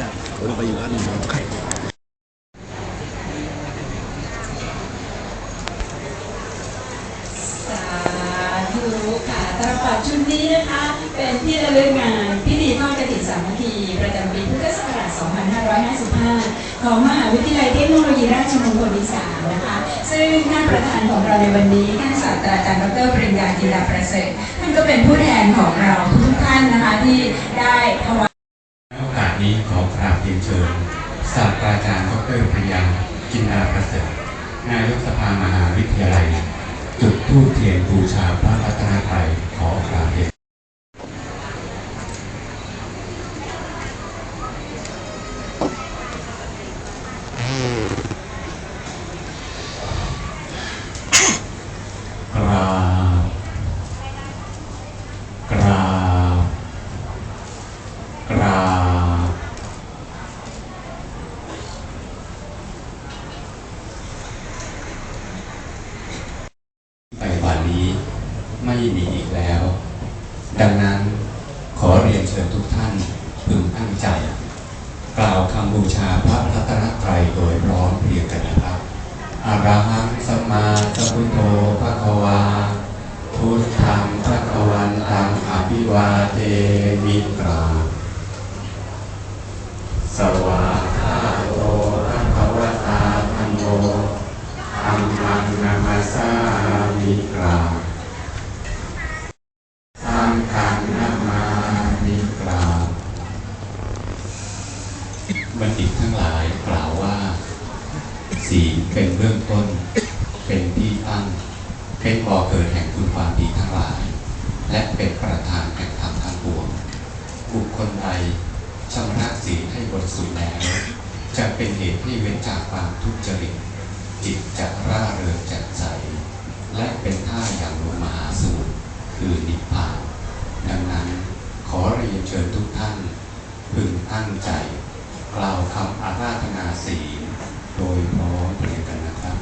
ญาตผมไปอยู่ร้านหนึ่งครสาธุค่ะตลปัดชุดนี้นะคะเป็นที่ระลึกงานพิธีทอดกฐินสามัคคีประจำปีพุทธศักราช 2555 ของมหาวิทยาลัยเทคโนโลยีราชมงคลอีสานนะคะ ซึ่งท่านประธานของเราในวันนี้ท่านศาสตราจารย์ดรปริญญาจินดาประเสริฐท่านก็เป็นผู้แทนของเราทุกท่านนะคะที่ได้ถวาย นี้ขอกราบเรียนเชิญศาสตราจารย์ดรพยากินดาประเสริฐนายกสภามหาวิทยาลัย จุดธูปเทียนบูชาพระรัตนตรัยขอกราบเรียน กราบกราบกราบไปวั นนี้ไม่มีอีกแล้ว ดังนั้นขอเรียนเชิญทุกท่านพึงตั้งใจ กล่าวคำบูชาพระรัตนตรัยโดยพร้อมเรียงกันนะครับอะรหังสมาสพุทโธภะคะวา พุทธังภะคะวันตังอภิวาเทมิกราสวา สังฆังนามามิกราบบัณฑิตทั้งหลายกล่าวว่าศีลเป็นเบื้องต้น เป็นที่ตั้ง เป็นบ่อเกิดแห่งคุณความดีทั้งหลาย และเป็นประธานแห่งธรรมทั้งปวงบุคคลใดชำระศีลให้บริสุทธิ์แล้ว จะเป็นเหตุให้เว้นจากความทุจริตจิตจะร่าเริงแจ่มใส และเป็นท่าอย่างลงมหาสูตรคือนิพพาน ดังนั้นขอเรียนเชิญทุกท่าน พึงตั้งใจ กล่าวคำอาราธนาศีลโดยพร้อมเพรียงกันนะครับ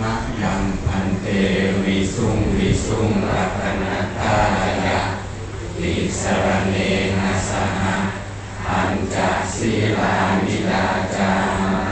มะยังพันเตวิสุงวิสุงรัตนตายะติสรเนนะ